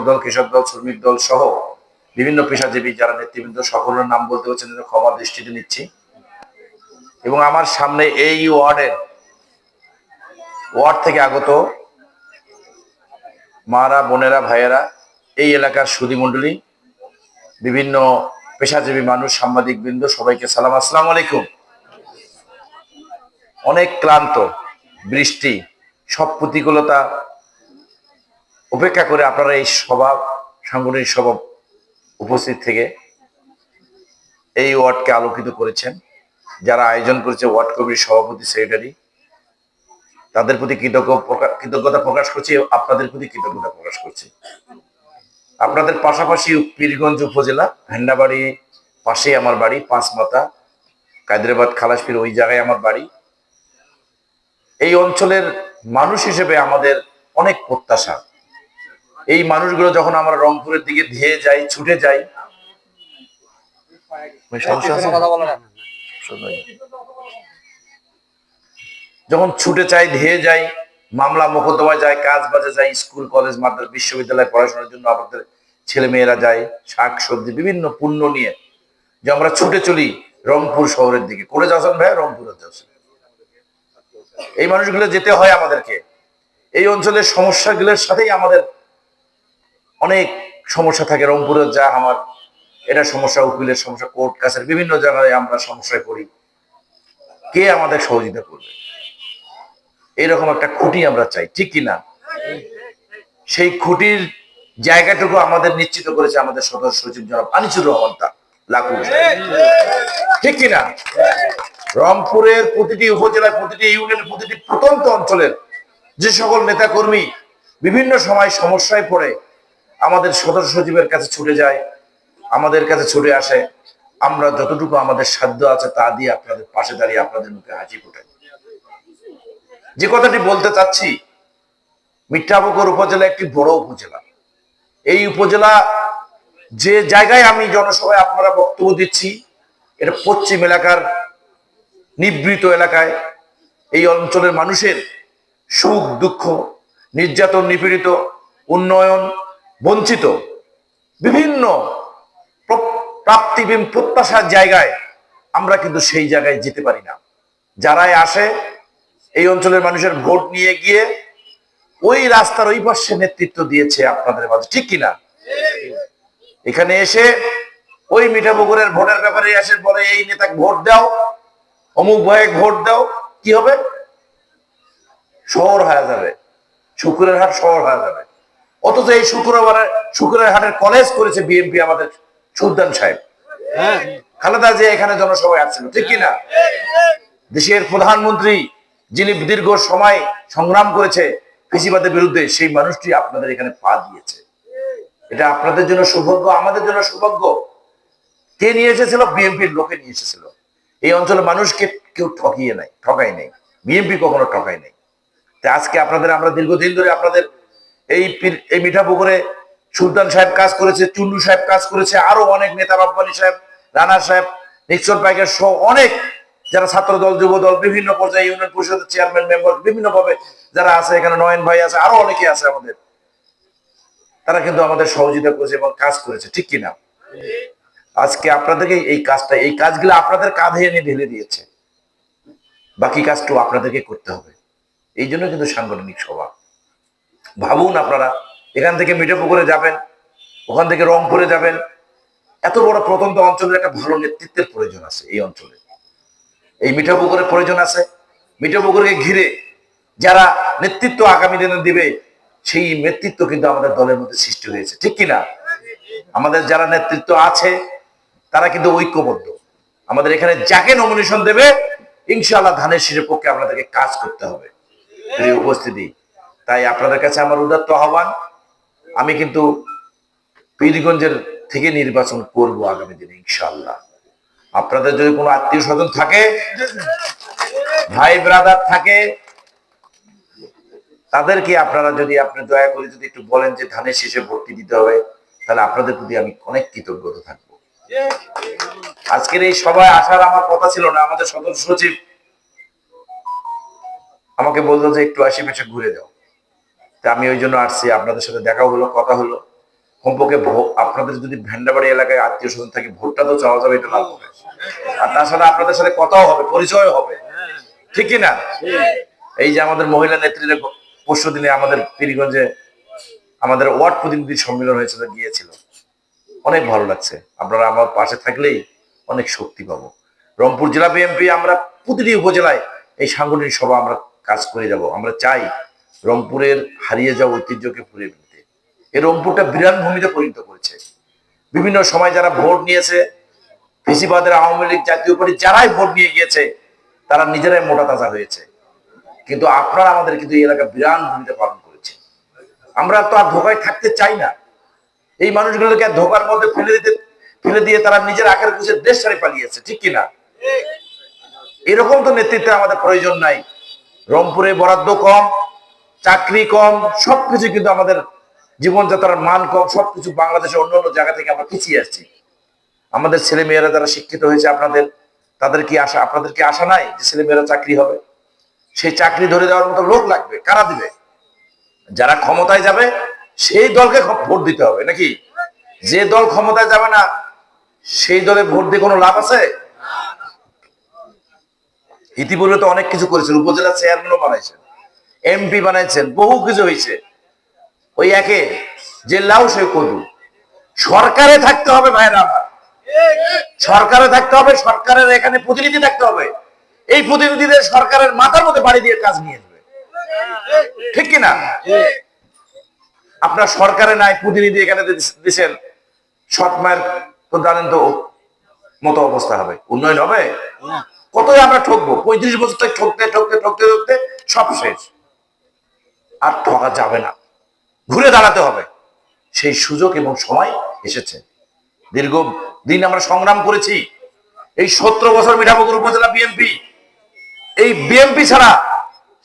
অধ্যাপক দল, কৃষক দল, শ্রমিক দল সহ বিভিন্ন পেশাজীবী যারা নেতৃবৃন্দ, সকলের নাম বলতে হচ্ছে তাদের ক্ষমা দৃষ্টিতে নিচ্ছি। এবং আমার সামনে এই ওয়ার্ডের ওয়ার্ড থেকে আগত মারা, বোনেরা, ভাইয়েরা, এই এলাকার সুদীমণ্ডলী বিভিন্ন পেশাজীবী মানুষ সাংবাদিক বৃন্দ সবাইকে সালাম। আসসালাম আলাইকুম। অনেক ক্লান্ত, বৃষ্টি, সব প্রতিকূলতা উপেক্ষা করে আপনারা এই সভা, সাংগঠনিক সভা উপস্থিত থেকে এই ওয়ার্ডকে আলোকিত করেছেন। যারা আয়োজন করেছে ওয়ার্ড কমিটির সভাপতি, সেক্রেটারি, তাদের প্রতি কৃতজ্ঞ কৃতজ্ঞতা প্রকাশ করছি আপনাদের প্রতি কৃতজ্ঞতা প্রকাশ করছি। আপনাদের পাশাপাশি পীরগঞ্জ উপজেলা, ভেন্ডাবাড়ি পাশেই আমার বাড়ি পাঁচমাতা কায়দ্রাবাদ, খালাসপির ওই জায়গায় আমার বাড়ি। এই অঞ্চলের মানুষ হিসেবে আমাদের অনেক প্রত্যাশা। এই মানুষগুলো যখন আমরা রংপুরের দিকে ধেয়ে যাই ছুটে যাই যখন ছুটে চাই ধেয়ে যাই মামলা মোকদ্দমায় যায় কাজ বাজে যায় স্কুল কলেজ মাদ্রাসা বিশ্ববিদ্যালয়ে পড়াশোনার জন্য আমাদের ছেলে মেয়েরা যায় শাক সবজি বিভিন্ন পণ্য নিয়ে যে আমরা ছুটে চলি রংপুর শহরের দিকে। করে যাচ্ছেন ভাই রংপুরে যাচ্ছেন এই মানুষগুলো যেতে হয় আমাদেরকে। এই অঞ্চলের সমস্যাগুলোর সাথেই আমাদের অনেক সমস্যা থাকে রংপুরের যা আমার, এটা সমস্যা, উকিলের সমস্যা, কোর্ট কাছের বিভিন্ন জায়গায় আমরা সমস্যায় পড়ি। কে আমাদের সহযোগিতা করবে? এরকম একটা খুঁটি আমরা চাই, ঠিক কি না? সেই খুঁটির জায়গাটুকু আমাদের নিশ্চিত করেছে আমাদের সদস্য সচিব জনাব আনিসুর রহমান তা লাকু ঠিক কিনা রংপুরের প্রতিটি উপজেলায় প্রতিটি ইউনিয়নের প্রতিটি প্রত্যন্ত অঞ্চলের যে সকল নেতা কর্মী বিভিন্ন সময় সমস্যায় পড়ে আমাদের সদস্য সচিবের কাছে ছুটে যায়, আমাদের কাছে ছুটে আসে। আমরা যতটুকু আমাদের সাধ্য আছে তা দিয়ে আপনাদের পাশে দাঁড়িয়ে আপনাদের মুখে হাসি ফোটাই। যে কথাটি বলতে চাচ্ছি মিঠাপুকুর উপজেলা একটি বড় উপজেলা। এই উপজেলা যে জায়গায় আমি জনসভায় আপনারা বক্তব্য দিচ্ছি, এটা পশ্চিম এলাকার নিবৃত এলাকায়। এই অঞ্চলের মানুষের সুখ, দুঃখ, নির্যাতন, নিপীড়িত, উন্নয়ন বঞ্চিত, বিভিন্ন প্র- প্রাপ্তি প্রত্যাশার জায়গায় আমরা কিন্তু সেই জায়গায় যেতে পারি না। যারাই আসে, এই অঞ্চলের মানুষের ভোট নিয়ে গিয়ে ওই রাস্তার ওই পাশে নেতৃত্ব দিয়েছে আপনাদের মাঝে, ঠিক কিনা? এখানে এসে ওই মিঠা মিঠাপুকুরের ভোটের ব্যাপারে এসে বলে, এই নেতাকে ভোট দাও, অমুক ভয়ে ভোট দাও। কি হবে? শহর হয়ে যাবে, শুক্রের হাট শহর হয়ে যাবে। অথচ এই শুক্রবারে শুক্রের হাটের কলেজ করেছে বিএনপি আমাদের সুলতান সাহেব। খালেদা যে এখানে জনসভায় আসছিল ঠিক কিনা? দেশের প্রধানমন্ত্রী যিনি দীর্ঘ সময় সংগ্রাম করেছে কৃষিবাদের বিরুদ্ধে সেই মানুষটি আপনাদের এখানে পা দিয়েছে। এটা আপনাদের জন্য সৌভাগ্য আমাদের জন্য সৌভাগ্য। কে নিয়ে এসেছিল? বিএনপির লোকে নিয়ে এসেছিল। এই অঞ্চলের মানুষকে কেউ ঠকিয়ে নাই ঠকাই নাই। বিএনপি কখনো ঠকাই নাই। আজকে আপনাদের আমরা দীর্ঘদিন ধরে আপনাদের এই এই মিঠাপুকুরে সুলতান সাহেব কাজ করেছে চুন্নু সাহেব কাজ করেছে, আরও অনেক নেতা রব্বানি সাহেব, রানা সাহেব নিশ্চল পাইকার সহ অনেক যারা ছাত্র দল, যুব দল, বিভিন্ন পর্যায়ে ইউনিয়ন পরিষদের চেয়ারম্যান, মেম্বার বিভিন্ন ভাবে যারা আছে, এখানে নয়ন ভাই আছে, আরও অনেকে আছে আমাদের। তারা কিন্তু আমাদের সহযোগিতা করেছে এবং কাজ করেছে, ঠিক কিনা? আজকে আপনাদেরকে এই কাজটা, এই কাজগুলো আপনাদের কাঁধে এনে ঢেলে দিয়েছে। বাকি কাজটাও আপনাদেরকে করতে হবে। এই জন্য কিন্তু সাংগঠনিক সভা। ভাবুন আপনারা, এখান থেকে মিঠাপুকুরে যাবেন, ওখান থেকে রংপুরে যাবেন। এত বড় প্রত্যন্ত অঞ্চলের একটা ভালো নেতৃত্বের প্রয়োজন আছে এই অঞ্চলে। এই মিঠাপুকুরের প্রয়োজন আছে। মিঠাপুকুরকে ঘিরে যারা নেতৃত্ব আগামী দিনে দিবে, সেই নেতৃত্ব কিন্তু আমাদের দলের মধ্যে সৃষ্টি হয়েছে। ঠিক কিনা? আমাদের যারা নেতৃত্ব আছে, তারা কিন্তু ঐক্যবদ্ধ। আমাদের এখানে যাকে নমিনেশন দেবে, ইনশাআল্লাহ ধানের শীষের পক্ষে আপনাদেরকে কাজ করতে হবে। উপস্থিতি তাই আপনাদের কাছে আমার উদাত্ত আহ্বান। আমি কিন্তু পীরগঞ্জের থেকে নির্বাচন করব আগামী দিনে ইনশাল্লাহ আপনাদের যদি কোনো আত্মীয় স্বজন থাকে, ভাই, ব্রাদার থাকে, তাদেরকে আপনারা যদি, আপনি দয়া করে যদি একটু বলেন যে ধানের শেষে ভর্তি দিতে হবে, তাহলে আপনাদের প্রতি আমি অনেক কৃতজ্ঞতা থাকব। আজকের এই সভায় আসার আমার কথা ছিল না, আমাদের সদস্য সচিব আমাকে বলল যে একটু আশেপাশে ঘুরে যাও। আমি ওই জন্য আসছি, আপনাদের সাথে দেখা হলো, কথা হলো। কমপক্ষে আপনাদের যদি ভেন্ডাবাড়ি এলাকায় আত্মীয় স্বজন থাকে, ভোটটা তো চাওয়া যাবে, এটা লাভ হবে। আর তাছাড়া আপনাদের সাথে কথাও হবে পরিচয় হবে। ঠিক না? এই যে আমাদের মহিলা নেত্রীরা পরশু দিনে আমাদের পীরগঞ্জে আমাদের ওয়ার্ড প্রতিনিধি সম্মেলন হয়েছিল গিয়েছিল। অনেক ভালো লাগছে। আপনারা আমার পাশে থাকলেই অনেক শক্তি পাবো। রংপুর জেলা বিএনপি, আমরা প্রতিটি উপজেলায় এই সাংগঠনিক সভা আমরা কাজ করে যাব। আমরা চাই রংপুরের হারিয়ে যাওয়া ঐতিহ্যকে ফিরিয়ে নিতে এই রংপুরটা বিরান ভূমিতে পরিণত করেছে। বিভিন্ন সময় যারা ভোট নিয়েছে, ফেসিবাদের আওয়ামী লীগ জাতীয় পার্টি যারাই ভোট নিয়ে গিয়েছে, তারা নিজেরাই মোটা তাজা হয়েছে। কিন্তু আপনারা আমাদের কিন্তু এই এলাকা বিরান ভূমিকা পালন করেছে আমরা তো আর ধোকায় থাকতে চাই না। এই মানুষগুলোকে ধোকার মধ্যে ফেলে দিতে, ফেলে দিয়ে তারা নিজের আকার খুঁজে দেশ ছাড়ে পালিয়েছে, ঠিক কিনা এরকম তো নেতৃত্বে আমাদের প্রয়োজন নাই। রংপুরে বরাদ্দ কম চাকরি কম, সবকিছু কিন্তু আমাদের জীবনযাত্রার মান কম, সবকিছু বাংলাদেশের অন্য অন্য জায়গা থেকে আমরা পিছিয়ে আসছি। আমাদের ছেলে মেয়েরা যারা শিক্ষিত হয়েছে, আপনাদের, তাদের কি আশা, আপনাদের কি আশা নাই যে ছেলে মেয়েরা চাকরি হবে? সেই চাকরি ধরে দেওয়ার মতো লোক লাগবে, কারা দিবে? যারা ক্ষমতায় যাবে, সেই দলকে ভোট দিতে হবে, নাকি? যে দল ক্ষমতায় যাবে না, সেই দলে ভোট দিয়ে কোনো লাভ আছে? ইতিপূর্বে তো অনেক কিছু করেছেন, উপজেলা চেয়ারম্যানও বানাইছেন। এমপি বানাইছেন বহু কিছু হয়েছে ওই একে যে লাউ সে কদু। সরকারে থাকতে হবে ভাইরা আমার। সরকারে থাকতে হবে সরকারের এখানে প্রতিনিধি থাকতে হবে। এই প্রতিনিধিদের সরকারের মাথার মধ্যে বাড়ি দিয়ে কাজ নিয়ে আসবে ঠিক কিনা আপনার সরকারে নাই প্রতিনিধি এখানে দিছেন। সৎ মায়ের তো জানেন তো মতো অবস্থা হবে। উন্নয়ন হবে? কতই আমরা ঠকবো? পঁয়ত্রিশ বছর ঠকতে ঠকতে ঠকতে ঠকতে সব শেষ। আর ঠকা যাবে না। ঘুরে দাঁড়াতে হবে। সেই সুযোগ এবং সময় এসেছে। দীর্ঘ দিন আমরা সংগ্রাম করেছি। এই সতেরো বছর মিঠাপুকুর উপজেলা বিএনপি এই বিএনপি ছাড়া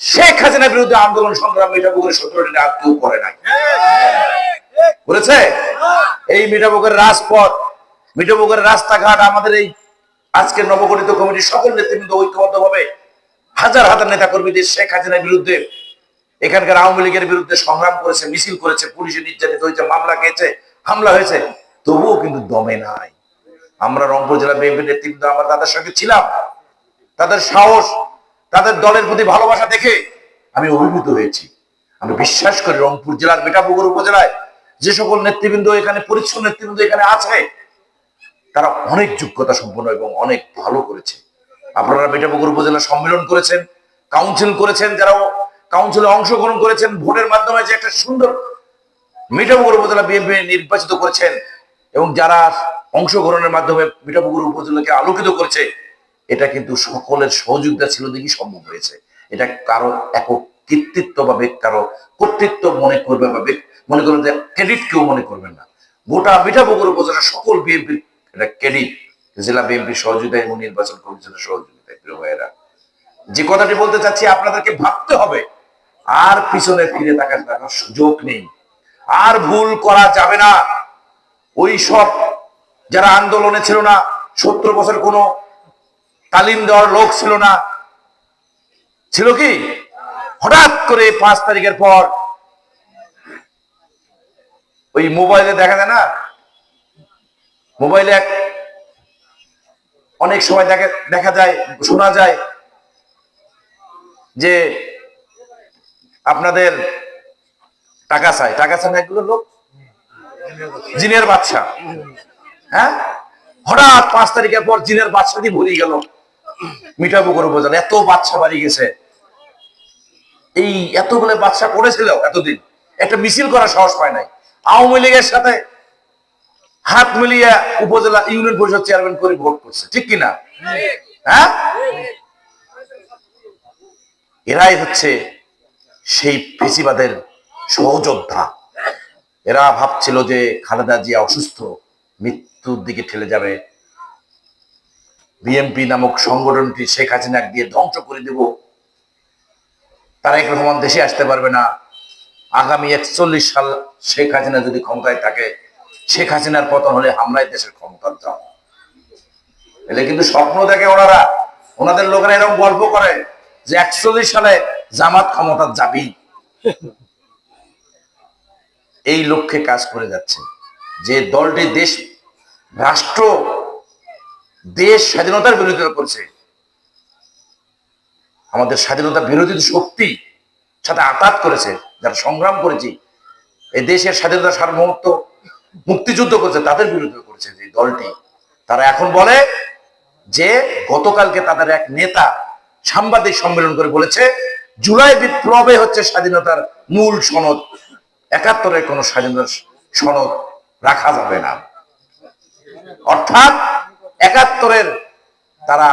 শেখ হাসিনার বিরুদ্ধে আন্দোলন, সংগ্রাম মিঠাপুকুরের সতেরো দিনে আর কেউ করে নাই। করেছে? এই মিঠাপুকুরের রাজপথ মিঠাপুকুরের রাস্তাঘাট, আমাদের এই আজকে নবগঠিত কমিটির সকল নেতৃবৃন্দ ঐক্যবদ্ধ ভাবে হাজার হাজার নেতা কর্মীদের শেখ হাসিনার বিরুদ্ধে এখানকার আওয়ামী লীগের বিরুদ্ধে সংগ্রাম করেছে, মিছিল করেছে, পুলিশে নির্যাতিত হয়েছে, মামলা খেয়েছে, হামলা হয়েছে। তবুও কিন্তু দমে নাই। আমরা রংপুর জেলা বিএনপি নেতৃবৃন্দ, আমরা তাদের সঙ্গে ছিলাম। তাদের সাহস, তাদের দলের প্রতি ভালোবাসা দেখে আমি অভিভূত হয়েছি। আমি বিশ্বাস করি রংপুর জেলার বেটাপুকুর উপজেলায় যে সকল নেতৃবৃন্দ এখানে, পরিচ্ছন্ন নেতৃবৃন্দ এখানে আছে, তারা অনেক যোগ্যতা সম্পন্ন এবং অনেক ভালো করেছে। আপনারা মেটাপুকুর উপজেলা সম্মেলন করেছেন কাউন্সিল করেছেন, যারা কাউন্সিলে অংশগ্রহণ করেছেন, ভোটের মাধ্যমে যে একটা সুন্দর মিঠাপুকুর উপজেলা বিএনপি নির্বাচিত করেছেন এবং যারা অংশগ্রহণের মাধ্যমে মিঠাপুকুর উপজেলাকে আলোকিত করেছে, এটা কিন্তু সকলের সহযোগিতা ছিল দেখি সম্ভব হয়েছে। এটা কারও একক কৃতিত্ব বা কারও কর্তৃত্ব মনে করবে বা মনে করবেন যে ক্রেডিট কেউ মনে করবেন না। গোটা মিঠাপুকুর উপজেলা সকল বিএনপি এটা ক্রেডিট। জেলা বিএনপি সহযোগিতা এবং নির্বাচন কমিশনের সহযোগিতায়, প্রিয় ভাইয়েরা। যে কথাটি বলতে চাচ্ছি, আপনাদেরকে ভাবতে হবে আর পিছনে ফিরে তাকার সুযোগ নেই। আর ভুল করা যাবে না। ওই সব যারা আন্দোলনে ছিল না, সত্তর বছর কোনো তালিম দেওয়ার লোক ছিল না। ছিল কি? হঠাৎ করে পাঁচ তারিখের পর ওই মোবাইলে দেখা যায় না? মোবাইলে এক অনেক সময় দেখা দেখা যায়, শোনা যায় যে আপনাদের টাকা চাই। টাকা চাই না লোক? জিনের বাচ্চা। হ্যাঁ? হঠাৎ পাঁচ তারিখের পর জিনের বাচ্চা দিয়ে ভরে গেল মিঠাপুকুর উপজেলা এত বাচ্চা বাড়ি গেছে। এই এতগুলো বাচ্চা করেছিল এতদিন। একটা মিছিল করার সাহস পায় নাই। আওয়ামী লীগের সাথে হাত মিলিয়ে উপজেলা ইউনিয়ন পরিষদ চেয়ারম্যান করে ভোট করছে। ঠিক কিনা? হ্যাঁ? এরাই হচ্ছে সেই ফেসিবাদের সহযোদ্ধা। এরা ভাবছিল যে খালেদা জিয়া অসুস্থ, মৃত্যুর দিকে ঠেলে যাবে। বিএমপি নামক সংগঠনটি শেখ হাসিনা দিয়ে ধ্বংস করে দেব। তারেক রহমান দেশে আসতে পারবে না। আগামী একচল্লিশ সাল শেখ হাসিনা যদি ক্ষমতায় থাকে, শেখ হাসিনার পতন হলে আমরাই দেশের ক্ষমতার যাও এলে কিন্তু স্বপ্ন দেখে ওনারা। ওনাদের লোকেরা এরকম গল্প করে যে একচল্লিশ সালে জামাত ক্ষমতার যাবেই এই লক্ষ্যে কাজ করে যাচ্ছে। যে দলটি দেশ, রাষ্ট্র, দেশ স্বাধীনতার বিরোধিতা করছে, আমাদের স্বাধীনতা বিরোধী শক্তি, সাথে আঘাত করেছে, যারা সংগ্রাম করেছি এই দেশের স্বাধীনতা সার্বভৌমত্ব মুক্তিযুদ্ধ করছে, তাদের বিরুদ্ধে করেছে যে দলটি। তারা এখন বলে যে, গতকালকে তাদের এক নেতা সাংবাদিক সম্মেলন করে বলেছে জুলাই বিপ্লবে হচ্ছে স্বাধীনতার মূল সনদ। একাত্তরের কোন স্বাধীনতার সনদ রাখা যাবে না। অর্থাৎ একাত্তরের তারা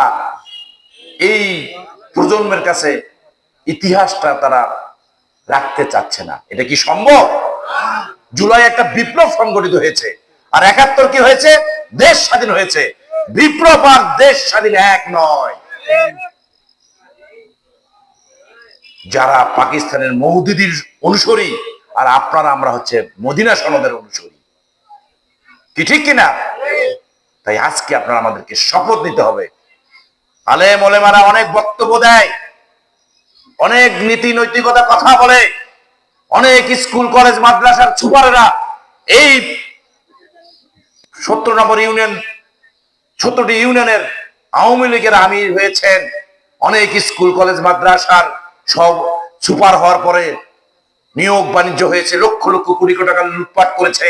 এই প্রজন্মের কাছে ইতিহাসটা তারা রাখতে চাচ্ছে না। এটা কি সম্ভব? জুলাই একটা বিপ্লব সংগঠিত হয়েছে। আর একাত্তর কি হয়েছে? দেশ স্বাধীন হয়েছে। বিপ্লব আর দেশ স্বাধীন এক নয়। যারা পাকিস্তানের মৌদিদির অনুসরী, আর আপনারা আমরা হচ্ছে মদিনা সনদের অনুসরী। কি ঠিক কিনা? তাই আজকে আপনারা আমাদেরকে শপথ নিতে হবে। আলেম ওলেমারা অনেক বক্তব্য দেয়, অনেক নীতি নৈতিকতা কথা বলে, অনেক স্কুল, কলেজ, মাদ্রাসার সুপারেরা এই সত্তর নম্বর ইউনিয়ন, সত্তরটি ইউনিয়নের আওয়ামী লীগের আমির হয়েছেন, অনেক স্কুল, কলেজ, মাদ্রাসার সব সুপার হওয়ার পরে নিয়োগ বাণিজ্য হয়েছে, লক্ষ লক্ষ কোটি কোটি টাকা লুটপাট করেছে।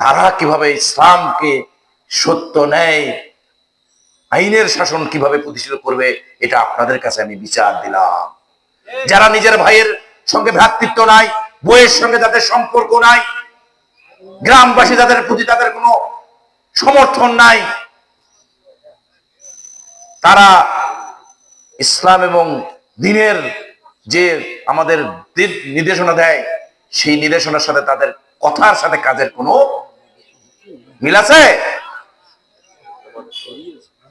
তারা কীভাবে ইসলামকে সত্য নেয় আইনের শাসন কীভাবে প্রতিষ্ঠিত করবে, এটা আপনাদের কাছে আমি বিচার দিলাম। যারা নিজের ভাইয়ের সঙ্গে ভ্রাতৃত্ব নাই বইয়ের সঙ্গে যাদের সম্পর্ক নাই, গ্রামবাসী যাদের প্রতি তাদের কোনো সমর্থন নাই, তারা ইসলাম এবং দিনের যে আমাদের নির্দেশনা দেয়, সেই নির্দেশনার সাথে তাদের কথার সাথে কাজের কোনো মিল আছে?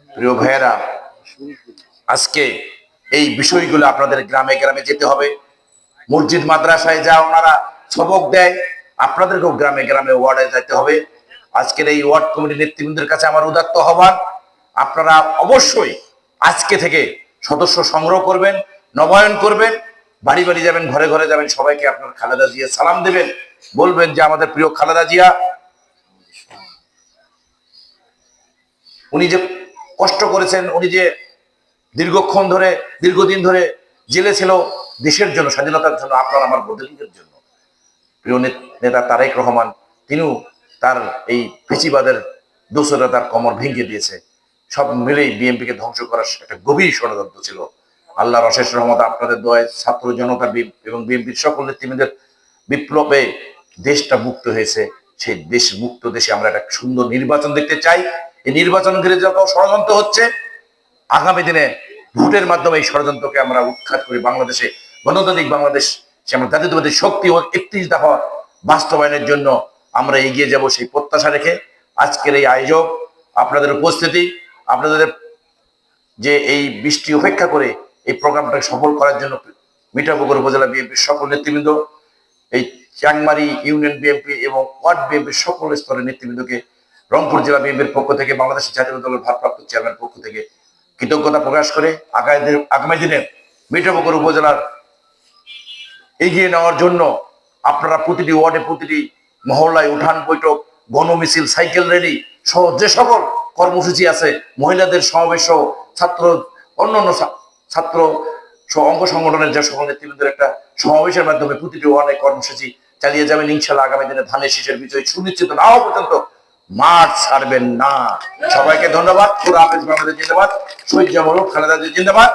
প্রিয় ভাইয়েরা, আজকে এই বিষয়গুলো আপনাদের গ্রামে গ্রামে যেতে হবে। মসজিদ, মাদ্রাসায় যা ওনারা সবক দেয়, আপনাদেরকেও গ্রামে গ্রামে ওয়ার্ডে যেতে হবে। আজকের এই ওয়ার্ড কমিটি নেতৃবৃন্দের কাছে আমার উদাত্ত আহ্বান। আপনারা অবশ্যই আজকে থেকে সদস্য সংগ্রহ করবেন। নবায়ন করবেন, বাড়ি বাড়ি যাবেন, ঘরে ঘরে যাবেন, সবাইকে আপনার খালেদা জিয়া সালাম দেবেন, বলবেন যে আমাদের প্রিয় খালেদা জিয়া, উনি যে কষ্ট করেছেন, উনি যে দীর্ঘক্ষণ ধরে, দীর্ঘদিন ধরে জেলে ছিল, দেশের জন্য, স্বাধীনতার জন্য, আপনার আমার বদলিংয়ের জন্য। প্রিয় নেতা তারেক রহমান, তিনিও তার এই ফেঁচিবাদের দোসরা তার কমর ভেঙে দিয়েছে। সব মিলেই বিএনপিকে ধ্বংস করার একটা গভীর ষড়যন্ত্র ছিল। আল্লাহর অশেষ রহমত আপনাদের দোয়ায় ছাত্র জনতা এবং বিএনপির সকল নেতৃবৃন্দের বিপ্লবে দেশটা মুক্ত হয়েছে। সেই দেশ মুক্ত দেশে আমরা একটা সুন্দর নির্বাচন দেখতে চাই। এই নির্বাচন ঘিরে যত ষড়যন্ত্র হচ্ছে, আগামী দিনে ভোটের মাধ্যমে এই ষড়যন্ত্রকে আমরা উৎখাত করি বাংলাদেশে। গণতান্ত্রিক বাংলাদেশ, সে আমরা জাতীয়তাবাদী শক্তি ও একত্রিশ দফা বাস্তবায়নের জন্য আমরা এগিয়ে যাব সেই প্রত্যাশা রেখে আজকের এই আয়োজক, আপনাদের উপস্থিতি, আপনাদের যে এই বৃষ্টি উপেক্ষা করে এই প্রোগ্রামটাকে সফল করার জন্য মিঠাপুকুর উপজেলা বিএনপির সকল নেতৃবৃন্দ, এই চাংমারি ইউনিয়ন বিএনপি এবং ওয়ার্ড বিএনপির সকল স্তরের নেতৃবৃন্দকে, রংপুর জেলা বিএনপির পক্ষ থেকে, বাংলাদেশ জাতীয় দলের ভারপ্রাপ্ত চেয়ারম্যান পক্ষ থেকে কৃতজ্ঞতা প্রকাশ করে, আগামী আগামী দিনে মিঠাপুকুর উপজেলার এগিয়ে নেওয়ার জন্য আপনারা প্রতিটি ওয়ার্ডে প্রতিটি মহল্লায় উঠান বৈঠক গণমিছিল সাইকেল র্যালি সহ যে সকল কর্মসূচি আছে, মহিলাদের সমাবেশ ছাত্র, অন্যান্য ছা- ছাত্র অঙ্গ সংগঠনের যে সকল নেতৃবৃন্দের একটা সমাবেশের মাধ্যমে প্রতিটি ওয়ার্ডে কর্মসূচি চালিয়ে যাবেন ইনশাল্লাহ আগামী দিনে ধানের শীষের বিজয় সুনিশ্চিত না পর্যন্ত মাঠ ছাড়বেন না। সবাইকে ধন্যবাদ। জিন্দাবাদ। শহীদ জামল খালেদা জিন্দাবাদ।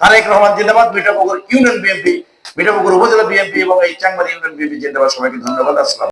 তারেক রহমান জিন্দাবাদ। মিঠাপুকুর ইউনিয়ন বিএনপি মিঠাপুকুর উপজেলা বিএনপি এবং এই চাংমারি ইউনিয়ন বিএনপি জিন্দাবাদ। সবাইকে ধন্যবাদ। আসসালাম